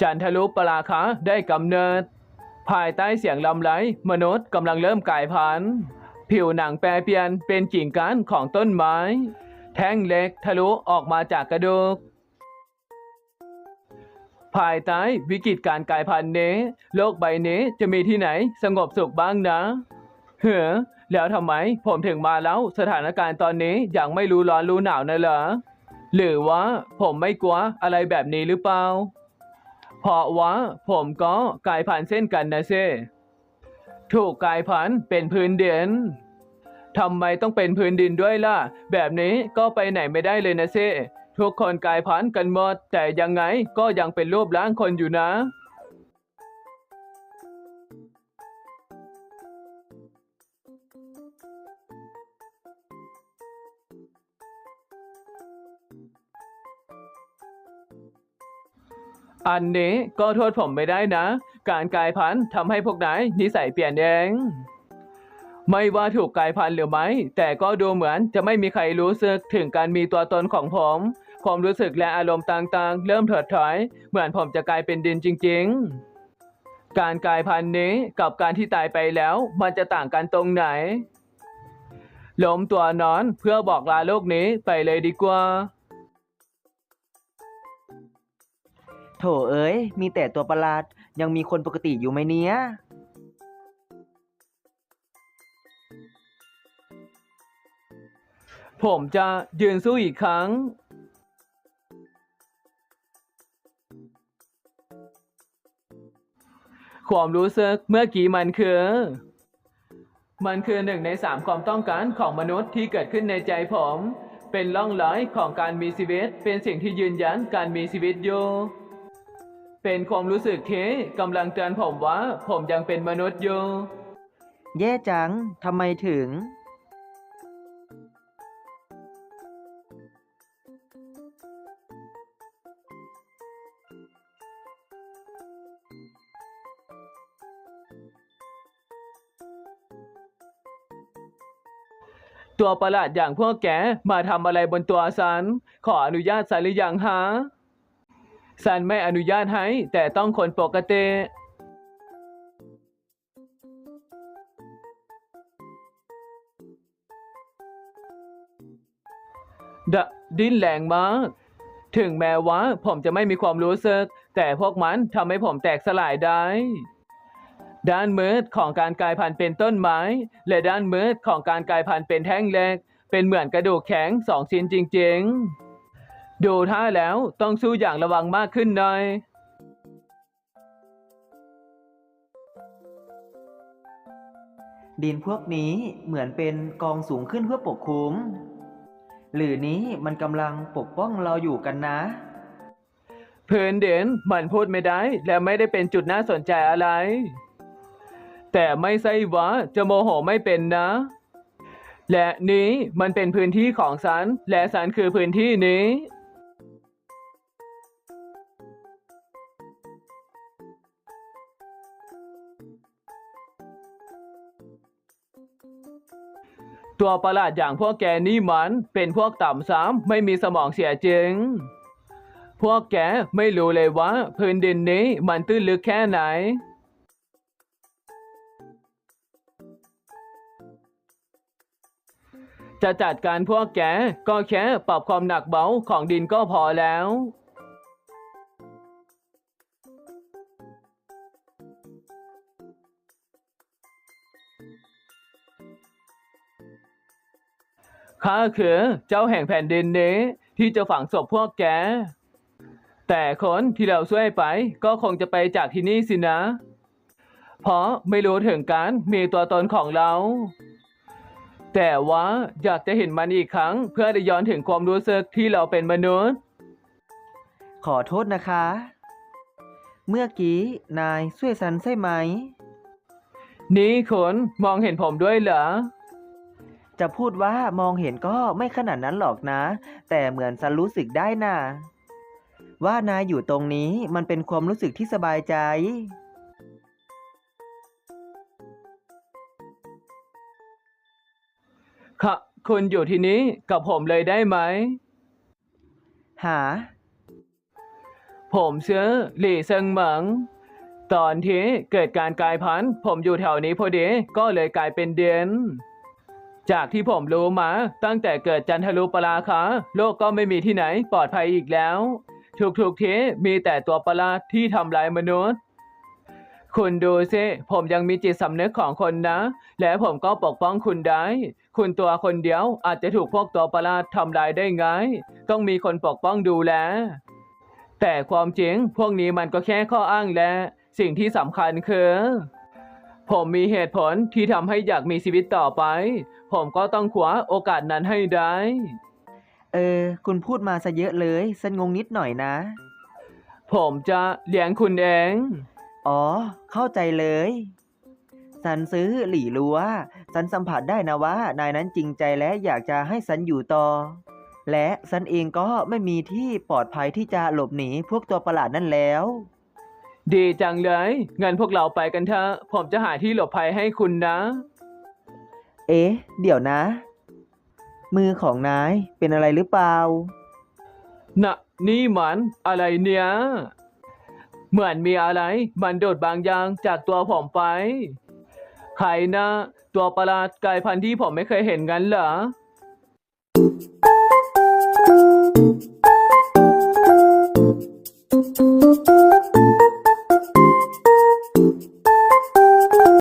จันทรุปราคาได้กำเนิด ภายใต้เสียงลำไรมนุษย์กำลังเริ่มกลายพันธุ์ผิวหนังแปรเปลี่ยนเป็นกิ่งก้านของต้นไม้ แท่งเหล็กทะลุออกมาจากกระดูกภายใต้วิกฤตการกลายพันธุ์นี้ โลกใบนี้จะมีที่ไหนสงบสุขบ้างนะ เฮ้อแล้วทำไมผมถึงมาแล้วสถานการณ์ตอนนี้ยังไม่รู้ร้อนรู้หนาวนะเหรอหรือว่าผมไม่กลัวอะไรแบบนี้หรือเปล่า เพราะว่าผมก็กลายพันธุ์เส้นกันนะเซถูกกลายพันธุ์เป็นพื้นดินทำไมต้องเป็นพื้นดินด้วยล่ะ แบบนี้ก็ไปไหนไม่ได้เลยนะเซทุกคนกลายพันธุ์กันหมด แต่ยังไงก็ยังเป็นรูปร่างคนอยู่นะ อันนี้ก็โทษผมไม่ได้นะ การกลายพันธุ์ทำให้พวกนายนิสัยเปลี่ยนเอง ไม่ว่าถูกกลายพันธุ์หรือไม่ แต่ก็ดูเหมือนจะไม่มีใครรู้สึกถึงการมีตัวตนของผม ความรู้สึกและอารมณ์ต่างๆ เริ่มถดถอย เหมือนผมจะกลายเป็นดินจริง ๆ การกลายพันธุ์นี้กับการที่ตายไปแล้ว มันจะต่างกันตรงไหนล้มตัวนอนเพื่อบอกลาโลกนี้ไปเลยดีกว่า โถเอ้ย มีแต่ตัวประหลาด ยังมีคนปกติอยู่ไหมเนี้ย ผมจะยืนสู้อีกครั้ง ความรู้สึกเมื่อกี้มันคือ มันคือหนึ่งในสามความต้องการของมนุษย์ที่เกิดขึ้นในใจผม เป็นร่องรอยของการมีชีวิต เป็นสิ่งที่ยืนยันการมีชีวิตอยู่ เป็นความรู้สึกที่กำลังเตือนผมว่า ผมยังเป็นมนุษย์อยู่ แย่จัง ทำไมถึง ตัวประหลาดอย่างพวกแกมาทำอะไรบนตัวฉัน ขออนุญาตสันหรือยังฮะ ฉันไม่อนุญาตให้ แต่ต้องคนปกติ ดดิ้นแรงมาก ถึงแม้ว่าผมจะไม่มีความรู้สึก แต่พวกมันทำให้ผมแตกสลายได้ ด้านมืดของการกลายพันธุ์เป็นต้นไม้ และด้านมืดของการกลายพันธุ์เป็นแท่งเหล็ก เป็นเหมือนกระดูกแข็งสองชิ้นจริง ๆ ดูท่าแล้วต้องสู้อย่างระวังมากขึ้นหน่อย ดินพวกนี้เหมือนเป็นกองสูงขึ้นเพื่อปกคลุม หรือนี้มันกำลังปกป้องเราอยู่กันนะพื้นเด่นมันพูดไม่ได้และไม่ได้เป็นจุดน่าสนใจอะไร แต่ไม่ใช่ว่าจะโมโหไม่เป็นนะและนี้มันเป็นพื้นที่ของฉัน และฉันคือพื้นที่นี้ ตัวประหลาดอย่างพวกแกนี่มันเป็นพวกต่ำซ้ำไม่มีสมองเสียจริง พวกแกไม่รู้เลยว่าพื้นดินนี้มันตื้นลึกแค่ไหน จะจัดการพวกแกก็แค่ปรับความหนักเบาของดินก็พอแล้ว ข้าคือเจ้าแห่งแผ่นดินนี้ ที่จะฝังศพพวกแก แต่คนที่เราช่วยไปก็คงจะไปจากที่นี่สินะ เพราะไม่รู้ถึงการมีตัวตนของเรา แต่ว่าอยากจะเห็นมันอีกครั้ง เพื่อได้ย้อนถึงความรู้สึกที่เราเป็นมนุษย์ ขอโทษนะคะ เมื่อกี้นายช่วยฉันใช่ไหม นี่คุณมองเห็นผมด้วยเหรอ จะพูดว่ามองเห็นก็ไม่ขนาดนั้นหรอกนะ แต่เหมือนฉันรู้สึกได้น่ะว่านายอยู่ตรงนี้มันเป็นความรู้สึกที่สบายใจ ค่ะ คุณอยู่ที่นี้กับผมเลยได้ไหม หา ผมชื่อหลี่เซิงเหมิง ตอนที่เกิดการกลายพันธุ์ผมอยู่แถวนี้พอดี ก็เลยกลายเป็นเดน จากที่ผมรู้มา ตั้งแต่เกิดจันทรุปราคาโลกก็ไม่มีที่ไหนปลอดภัยอีกแล้ว ทุกๆทีมีแต่ตัวประหลาดที่ทำลายมนุษย์ คุณดูสิผมยังมีจิตสำนึกของคนนะ และผมก็ปกป้องคุณได้ คุณตัวคนเดียวอาจจะถูกพวกตัวประหลาดทำลายได้ไงต้องมีคนปกป้องดูแล แต่ความจริงพวกนี้มันก็แค่ข้ออ้างและ สิ่งที่สำคัญคือ ผมมีเหตุผลที่ทำให้อยากมีชีวิตต่อไป ผมก็ต้องขวาโอกาสนั้นให้ได้ เออ คุณพูดมาซะเยอะเลยฉันงงนิดหน่อยนะ ผมจะเลี้ยงคุณเอง อ๋อ เข้าใจเลยสันซื้อหลี่รู้ว่าสันสัมผัสได้นะว่านายนั้นจริงใจและอยากจะให้สันอยู่ต่อ และสันเองก็ไม่มีที่ปลอดภัยที่จะหลบหนีพวกตัวประหลาดนั่นแล้ว ดีจังเลยงั้นพวกเราไปกันเถอะ ผมจะหาที่หลบภัยให้คุณนะ เอ๊ะ เดี๋ยวนะ มือของนายเป็นอะไรหรือเปล่า น่ะ นี่มันอะไรเนี่ย เหมือนมีอะไร มันโดดบางอย่างจากตัวผมไป ใครนะ ตัวประหลาดกลายพันธุ์ที่ผมไม่เคยเห็นงั้นเหรอ